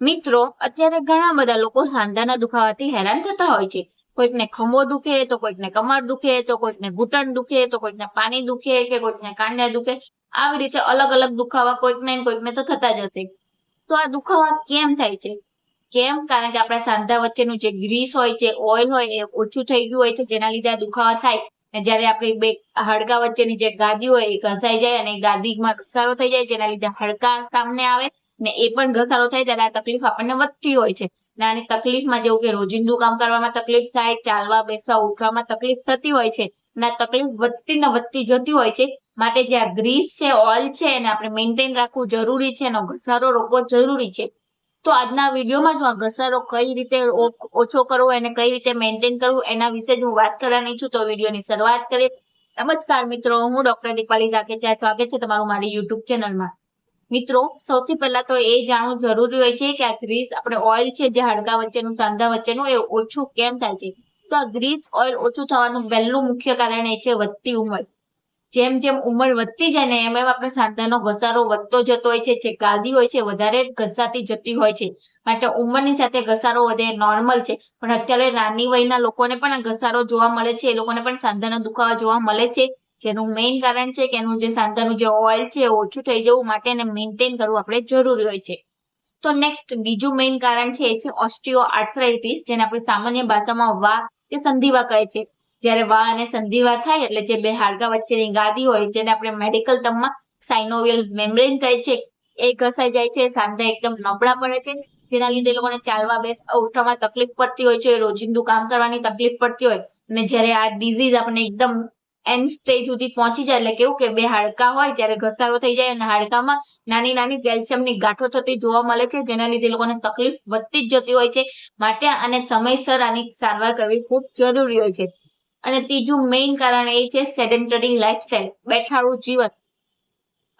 મિત્રો, અત્યારે ઘણા બધા લોકો સાંધાના દુખાવાથી હેરાન થતા હોય છે. કોઈકને ખંભો દુખે, તો કોઈકને કમર દુખે, તો કોઈકને ઘૂંટણ દુખે, તો કોઈકને પાણી દુખે કે કોઈકને કાંડા દુખે. આવી રીતે અલગ અલગ દુખાવા કોઈકને કોઈકને તો થતા જ હશે. તો આ દુખાવા કેમ થાય છે? કેમ? કારણ કે આપણા સાંધા વચ્ચેનું જે ગ્રીસ હોય છે, ઓઇલ હોય, એ ઓછું થઈ ગયું હોય છે, જેના લીધે આ દુખાવા થાય. અને જ્યારે આપણી બે હાડકા વચ્ચેની જે ગાદી હોય, એ ઘસાઈ જાય અને ગાદીમાં ઘસારો થઈ જાય, જેના લીધે હાડકા સામને આવે. ને એ પણ ઘસારો થાય ત્યારે આ તકલીફ આપણને વધતી હોય છે. અને આની તકલીફમાં જેવું કે રોજિંદુ કામ કરવામાં તકલીફ થાય, ચાલવા, બેસવા, ઉઠવામાં તકલીફ થતી હોય છે અને તકલીફ વધતી ને વધતી જતી હોય છે. માટે જે આ ગ્રીસ છે, ઓઇલ છે એને આપણે મેન્ટેન રાખવું જરૂરી છે એનો ઘસારો રોકવો જરૂરી છે. તો આજના વિડીયોમાં જો આ ઘસારો કઈ રીતે ઓછો કરવો, એને કઈ રીતે મેન્ટેન કરવું, એના વિશે જ હું વાત કરવાની છું, તો વિડીયોની શરૂઆત કરીએ. નમસ્કાર મિત્રો, હું ડોક્ટર દીપાલી ધાકેચા. સ્વાગત છે તમારું મારી યુટ્યુબ ચેનલમાં. મિત્રો, સૌથી પહેલા તો એ જાણવું જરૂરી હોય છે કે આ ગ્રીસ આપણે ઓઇલ છે જે હાડકા વચ્ચેનું, સાંધા વચ્ચેનું, એ ઓછું કેમ થાય છે? તો આ ગ્રીસ ઓઇલ ઓછું થવાનું પહેલું મુખ્ય કારણ એ છે વધતી ઉંમર. જેમ જેમ ઉંમર વધતી જાય ને એમ એમ આપણે સાંધાનો ઘસારો વધતો જતો હોય છે, જે ગાદી હોય છે, વધારે ઘસાતી જતી હોય છે. માટે ઉંમરની સાથે ઘસારો વધે નોર્મલ છે. પણ અત્યારે નાની વયના લોકોને પણ આ ઘસારો જોવા મળે છે, એ લોકોને પણ સાંધાના દુખાવા જોવા મળે છે. જેનું મેઇન કારણ છે કે એનું જે સાંધાનું જે ઓઇલ છે ઓછું થઈ જવું માટે એને મેન્ટેન કરવું આપણે જરૂરી હોય છે. તો નેક્સ્ટ બીજું મેઇન કારણ છે એ છે ઓસ્ટિયો આર્થરાઇટિસ જેને આપણે સામાન્ય ભાષામાં વા કે સંધિવા કહે છે. જ્યારે વા અને સંધિવા થાય એટલે જે બે હાડકા વચ્ચેની ગાદી હોય જેને આપણે મેડિકલ ટર્મમાં સાઇનોવિયલ મેમ્બ્રેન કહે છે, એ ઘસાઈ જાય છે, સાંધા એકદમ નબળા પડે છે, જેના લીધે લોકોને ચાલવા બેસ ઉઠવામાં તકલીફ પડતી હોય છે, રોજિંદુ કામ કરવાની તકલીફ પડતી હોય અને જ્યારે આ ડિઝીઝ આપણને એકદમ એન્ડ સ્ટેજ સુધી પહોંચી જાય એટલે કેવું કે બે હાડકા હોય ત્યારે ઘસારો થઈ જાય અને હાડકામાં નાની નાની કેલ્શિયમની ગાંઠો થતી જોવા મળે છે, જેના લીધે લોકોને તકલીફ વધતી જ જતી હોય છે. માટે અને સમયસર આની સારવાર કરવી ખૂબ જરૂરી હોય છે. અને ત્રીજું મેઇન કારણ એ છે સેડેન્ટરી લાઇફસ્ટાઇલ બેઠાડું જીવન.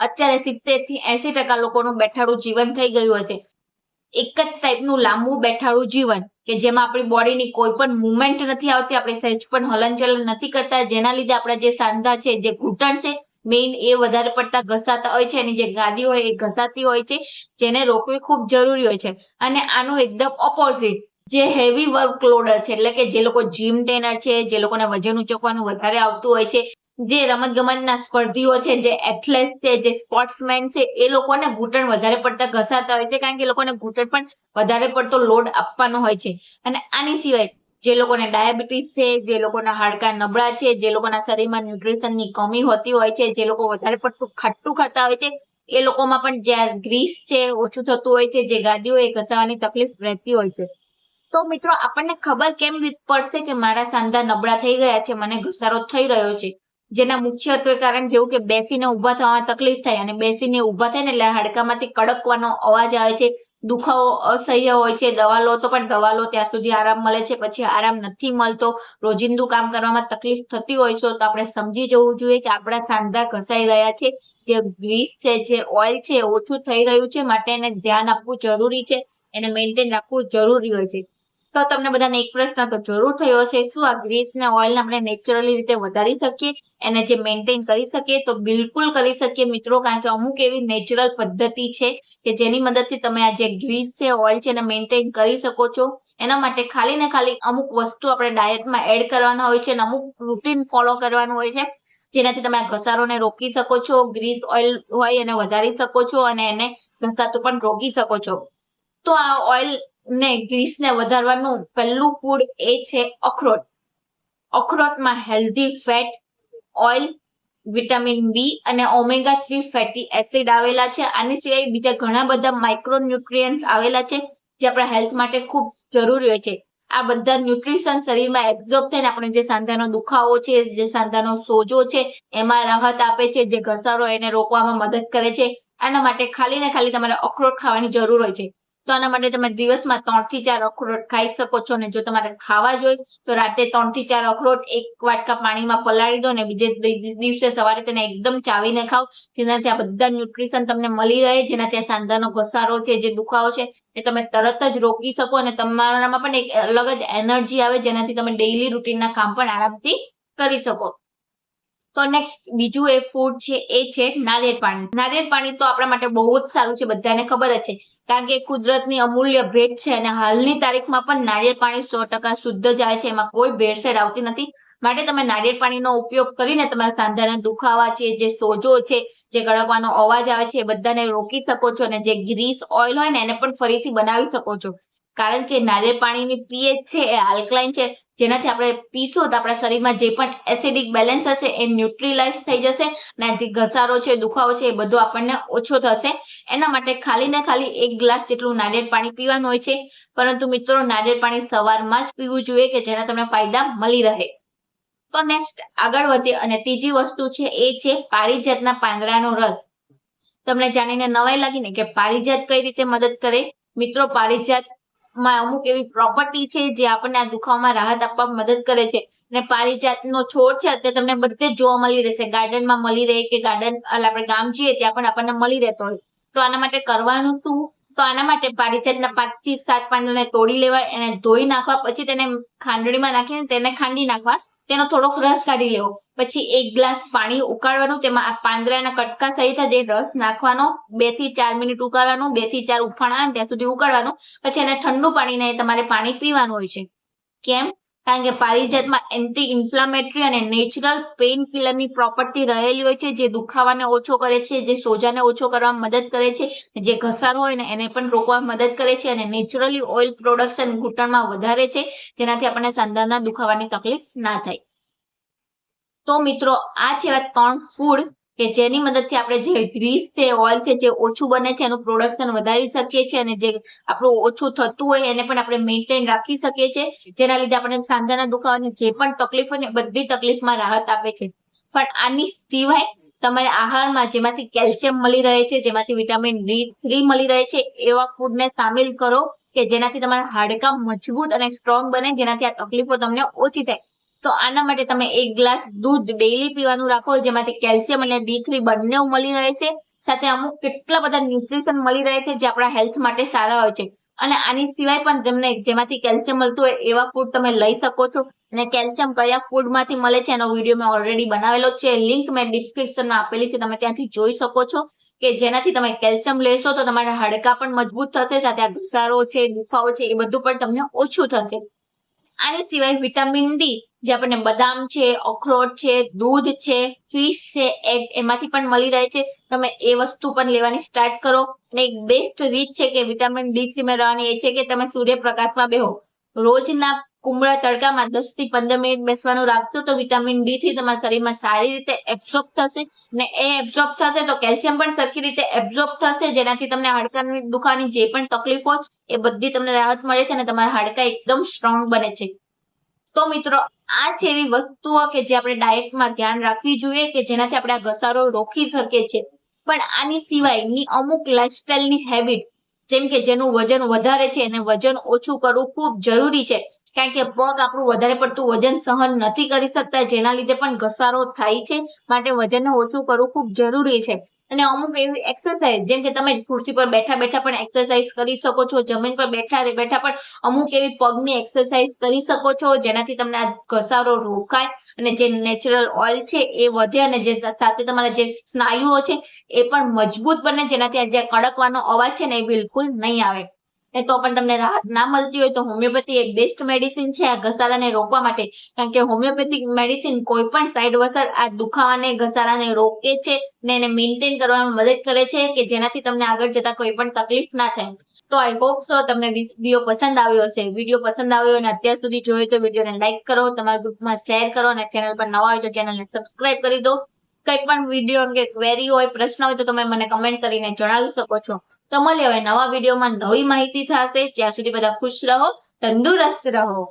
અત્યારે સિત્તેરથી એસી ટકા લોકોનું બેઠાડું જીવન થઈ ગયું હશે એક જ ટાઈપનું લાંબુ બેઠાડું જીવન કે જેમાં આપણી બોડીની કોઈ પણ મુવમેન્ટ નથી આવતી, આપણે સહેજ પણ હલનચલન નથી કરતા. જેના લીધે આપણા જે સાંધા છે, જે ઘૂંટણ છે મેઇન એ વધારે પડતા ઘસાતા હોય છે અને જે ગાદી હોય એ ઘસાતી હોય છે, જેને રોકવી ખૂબ જરૂરી હોય છે. અને આનું એકદમ ઓપોઝિટ જે હેવી વર્કલોડર છે, એટલે કે જે લોકો જીમ ટ્રેનર છે, જે લોકોને વજન ઉચકવાનું વધારે આવતું હોય છે જે રમતગમતના સ્પર્ધીઓ છે, જે એથ્લેટ છે, જે સ્પોર્ટ્સમેન છે, એ લોકોને ઘૂંટણ વધારે પડતા ઘસાતા હોય છે, કારણ કે એ લોકોને ઘૂંટણ પણ વધારે પડતો લોડ આપવાનો હોય છે. અને આની સિવાય જે લોકોને ડાયાબિટીસ છે, જે લોકોના હાડકા નબળા છે, જે લોકોના શરીરમાં ન્યુટ્રિશનની કમી હોતી હોય છે, જે લોકો વધારે પડતું ખાટું ખાતા હોય છે, એ લોકોમાં પણ જે ગ્રીસ છે, ઓછું થતું હોય છે, જે ગાદીઓ એ ઘસાવાની તકલીફ રહેતી હોય છે. તો મિત્રો, આપણને ખબર કેમ પડશે કે મારા સાંધા નબળા થઈ ગયા છે, મને ઘસારો થઈ રહ્યો છે? જેના મુખ્યત્વે કારણ જેવું કે બેસીને ઊભા થવામાં તકલીફ થાય અને બેસીને ઊભા થાય ને એટલે હાડકામાંથી કડકવાનો અવાજ આવે છે, દુખાવો અસહ્ય હોય છે, દવા લો તો પણ દવા લો, ત્યાં સુધી આરામ મળે છે, પછી આરામ નથી મળતો, રોજિંદુ કામ કરવામાં તકલીફ થતી હોય છે, તો આપણે સમજી જવું જોઈએ કે આપણા સાંધા ઘસાઈ રહ્યા છે, જે ગ્રીસ છે, જે ઓઇલ છે ઓછું થઈ રહ્યું છે, માટે એને ધ્યાન આપવું જરૂરી છે, એને મેન્ટેન રાખવું જરૂરી હોય છે. તો તમને બધાને એક પ્રશ્ન તો જરૂર થયો હશે, શું આ ગ્રીસ ને ઓઇલ આપણે નેચરલી રીતે વધારી શકીએ, એને જે મેન્ટેન કરી શકીએ, તો બિલકુલ કરી શકીએ મિત્રો, કારણ કે અમુક એવી નેચરલ પદ્ધતિ છે કે જેની મદદથી તમે આ જે ગ્રીસ છે, ઓઇલ છે એને મેન્ટેન કરી શકો છો. એના માટે ખાલી ને ખાલી અમુક વસ્તુ આપણે ડાયટમાં એડ કરવાના હોય છે અને અમુક રૂટીન ફોલો કરવાનું હોય છે, જેનાથી તમે આ ઘસારોને રોકી શકો છો, ગ્રીસ ઓઇલ હોય એને વધારી શકો છો અને એને ઘસાતું પણ રોકી શકો છો. તો આ ઓઇલ ને ગ્રીસ ને વધારવાનું પહેલું ફૂડ એ છે અખરોટ. અખરોટમાં healthy fat oil vitamin B અને ઓમેગા થ્રી ફેટી એસિડ આવેલા છે. આની સિવાય બીજા ઘણા બધા માઇક્રોન્યુટ્રિયન્ટ્સ આવેલા છે જે આપણા હેલ્થ માટે ખૂબ જરૂરી હોય છે. આ બધા ન્યુટ્રિશન શરીરમાં એબ્ઝોર્બ થઈને આપણે જે સાંધાનો દુખાવો છે, જે સાંધાનો સોજો છે, એમાં રાહત આપે છે, જે ઘસારો એને રોકવામાં મદદ કરે છે. આના માટે ખાલી ને ખાલી તમારે અખરોટ ખાવાની જરૂર હોય છે. તો આના માટે તમે દિવસમાં ત્રણથી ચાર અખરોટ ખાઈ શકો છો ને જો તમારે ખાવા જોઈએ તો રાતે ત્રણથી ચાર અખરોટ, એક વાટકા પાણીમાં પલાળી દો ને બીજે દિવસે સવારે તેને એકદમ ચાવીને ખાઓ, જેનાથી આ બધા ન્યુટ્રિશન તમને મળી રહે, જેનાથી આ સાંધાનો ઘસારો છે, જે દુખાવો છે, એ તમે તરત જ રોકી શકો અને તમારામાં પણ એક અલગ જ એનર્જી આવે, જેનાથી તમે ડેઇલી રૂટીનના કામ પણ આરામથી કરી શકો. તો નેક્સ્ટ બીજું એ ફૂડ છે, એ છે નારિયેળ પાણી. નારિયેળ પાણી તો આપણા માટે બહુ જ સારું છે, બધાને ખબર જ છે. કારણ કે કુદરતની અમૂલ્ય ભેટ છે અને હાલની તારીખમાં પણ નારિયેળ પાણી સો ટકા શુદ્ધ જાય છે, એમાં કોઈ ભેળસેળ આવતી નથી. માટે તમે નારિયેળ પાણીનો ઉપયોગ કરીને તમારા સાંધાના દુખાવા છે, જે સોજો છે, જે ગળકવાનો અવાજ આવે છે, એ બધાને રોકી શકો છો અને જે ગ્રીસ ઓઇલ હોય ને એને પણ ફરીથી બનાવી શકો છો. કારણ કે નારિયેળ પાણીની પીએચ છે, એ આલ્કલાઇન છે જેનાથી આપણે પીશું તો આપણા શરીરમાં જે પણ એસિડિક બેલેન્સ હશે એ ન્યુટ્રીલાઇઝ થઈ જશે અને જે ઘસારો છે, દુખાવો છે એ બધો આપણને ઓછો થશે. એના માટે ખાલી ને ખાલી એક ગ્લાસ જેટલું નારિયેળ પાણી પીવાનું હોય છે. પરંતુ મિત્રો, નારિયેળ પાણી સવારમાં જ પીવું જોઈએ કે જેના તમને ફાયદા મળી રહે. તો નેક્સ્ટ આગળ વધીએ અને ત્રીજી વસ્તુ છે એ છે પારિજાતના પાંદડાનો રસ. તમને જાણીને નવાઈ લાગી ને કે પારિજાત કઈ રીતે મદદ કરે? મિત્રો પારિજાતમાં અમુક એવી પ્રોપર્ટી છે જે આપણને આ દુખાવામાં રાહત આપવા મદદ કરે છે. અને પારિજાતનો છોડ છે અત્યારે તમને બધે જોવા મળી રહેશે. ગાર્ડનમાં મળી રહે કે ગાર્ડન આપણે ગામ જઈએ ત્યાં પણ આપણને મળી રહેતો હોય. તો આના માટે કરવાનું શું? તો આના માટે પારિજાતના પાંચથી સાત પાંદડાને તોડી લેવા એને ધોઈ નાખવા, પછી તેને ખાંડણીમાં નાખીને તેને ખાંડી નાખવા. તેનો થોડોક રસ કાઢી લેવો. પછી એક ગ્લાસ પાણી ઉકાળવાનું, તેમાં આ પાંદડાના કટકા સહિત જે રસ નાખવાનો બેથી ચાર મિનિટ ઉકાળવાનું બેથી ચાર ઉફાણા ત્યાં સુધી ઉકાળવાનું. પછી એને ઠંડુ પાણીને તમારે પાણી પીવાનું હોય છે. કેમ? કારણ કે પારિજાતમાં એન્ટી ઇન્ફ્લામેટરી અને નેચરલ પેઇન કિલરની પ્રોપર્ટી રહેલી હોય છે, જે દુખાવાને ઓછો કરે છે, જે સોજાને ઓછો કરવામાં મદદ કરે છે, જે ઘસારો હોય ને એને પણ રોકવામાં મદદ કરે છે અને નેચરલી ઓઇલ પ્રોડક્શન ઘૂંટણમાં વધારે છે, જેનાથી આપણને સાંધાના દુખાવાની તકલીફ ના થાય. તો મિત્રો, આ છે ત્રણ ફૂડ કે જેની મદદથી આપણે જે ગ્રીસ છે, ઓઇલ છે, જે ઓછું બને છે, એનું પ્રોડક્શન વધારી શકીએ છીએ અને જે આપણું ઓછું થતું હોય એને પણ આપણે મેન્ટેન રાખી શકીએ છીએ. જેના લીધે આપણે સાંધાના દુખાવાની જે પણ તકલીફ હોય ને બધી તકલીફમાં રાહત આપે છે. પણ આની સિવાય તમારે આહારમાં જેમાંથી કેલ્શિયમ મળી રહે છે, જેમાંથી વિટામિન ડી થ્રી મળી રહે છે, એવા ફૂડને સામેલ કરો કે જેનાથી તમારા હાડકાં મજબૂત અને સ્ટ્રોંગ બને, જેનાથી આ તકલીફો તમને ઓછી થાય. તો આના માટે તમે એક ગ્લાસ દૂધ ડેઈલી પીવાનું રાખો, જેમાંથી કેલ્શિયમ અને ડી થ્રી બંને મળી રહે છે. સાથે અમુક કેટલા બધા ન્યુટ્રિશન મળી રહે છે જે આપણા હેલ્થ માટે સારા હોય છે. અને આની સિવાય પણ તમને જેમાંથી કેલ્શિયમ મળતું હોય એવા ફૂડ તમે લઈ શકો છો. અને કેલ્શિયમ કયા ફૂડમાંથી મળે છે એનો વીડિયો મેં ઓલરેડી બનાવેલો છે. લિંક મેં ડિસ્ક્રિપ્શનમાં આપેલી છે. તમે ત્યાંથી જોઈ શકો છો કે જેનાથી તમે કેલ્શિયમ લેશો તો તમારા હાડકાં પણ મજબૂત થશે, સાથે આ ઘસારો છે દુખાવો છે એ બધું પણ તમને ઓછું થશે. આની સિવાય વિટામિન ડી જે આપણને બદામ છે, અખરોટ છે, દૂધ છે ફિશ છે એગ એમાંથી પણ મળી રહે છે. તમે એ વસ્તુ પણ લેવાની સ્ટાર્ટ કરો. અને એક બેસ્ટ રીત છે કે વિટામિન ડી થ્રી મેળવવાની એ છે કે તમે સૂર્યપ્રકાશમાં બેહો. રોજના કુમળા તડકામાં દસથી પંદર મિનિટ બેસવાનું રાખશો તો વિટામિન ડી થી તમારા શરીરમાં સારી રીતે એબ્સોર્બ થશે. અને એ એબ્ઝોર્બ થશે તો કેલ્શિયમ પણ સરખી રીતે એબ્સોર્બ થશે. જેનાથી તમને હાડકાની, દુખાવાની જે પણ તકલીફ હોય, એ બધી તમને રાહત મળે છે અને તમારા હાડકા એકદમ સ્ટ્રોંગ બને છે. તો મિત્રો, આ છે એવી વસ્તુઓ કે જે આપણે ડાયટમાં ધ્યાન રાખવી જોઈએ કે જેનાથી આપણે આ ઘસારો રોકી શકીએ છીએ. પણ આની સિવાયની અમુક લાઇફસ્ટાઇલની હેબિટ જેમ કે જેનું વજન વધારે છે અને વજન ઓછું કરવું ખૂબ જરૂરી છે. કારણ કે પગ આપણું વધારે પડતું વજન સહન નથી કરી શકતા, જેના લીધે પણ ઘસારો થાય છે. માટે વજનને ઓછું કરવું ખૂબ જરૂરી છે. અને અમુક એવી એક્સરસાઇઝ જેમ કે તમે ખુરશી પર બેઠા બેઠા પણ એક્સરસાઇઝ કરી શકો છો, જમીન પર બેઠા બેઠા પણ અમુક એવી પગની એક્સરસાઇઝ કરી શકો છો, જેનાથી તમને આ ઘસારો રોકાય અને જે નેચરલ ઓઇલ છે એ વધે અને જે સાથે તમારા જે સ્નાયુઓ છે એ પણ મજબૂત બને, જેનાથી આ જે કડકવાનો અવાજ છે ને એ બિલકુલ નહીં આવે. ને તો પણ તમને રાહત ના મળતી હોય તો હોમિયોપેથી એ બેસ્ટ મેડિસિન છે આ ઘસારાને રોકવા માટે. કારણ કે હોમિયોપેથિક મેડિસિન કોઈ પણ સાઈડ અસર આ દુખાવાને, ઘસારાને રોકે છે ને એને મેન્ટેન કરવામાં મદદ કરે છે કે જેનાથી તમને આગળ જતા કોઈ પણ તકલીફ ના થાય. તો આઈ હોપ સો તમને વીડિયો પસંદ આવ્યો હશે. વીડિયો પસંદ આવ્યો અને અત્યાર સુધી જોયો તો વિડીયોને લાઈક કરો, તમારા ગ્રુપમાં શેર કરો અને ચેનલ પર નવા હોય તો ચેનલને સબસ્ક્રાઇબ કરી દો. કંઈ પણ વીડિયો અંગે ક્વેરી હોય, પ્રશ્ન હોય તો તમે મને કમેન્ટ કરીને જણાવી શકો છો. તો મળીએ હવે નવા વિડીયોમાં નવી માહિતી થશે. ત્યાં સુધી બધા ખુશ રહો, તંદુરસ્ત રહો.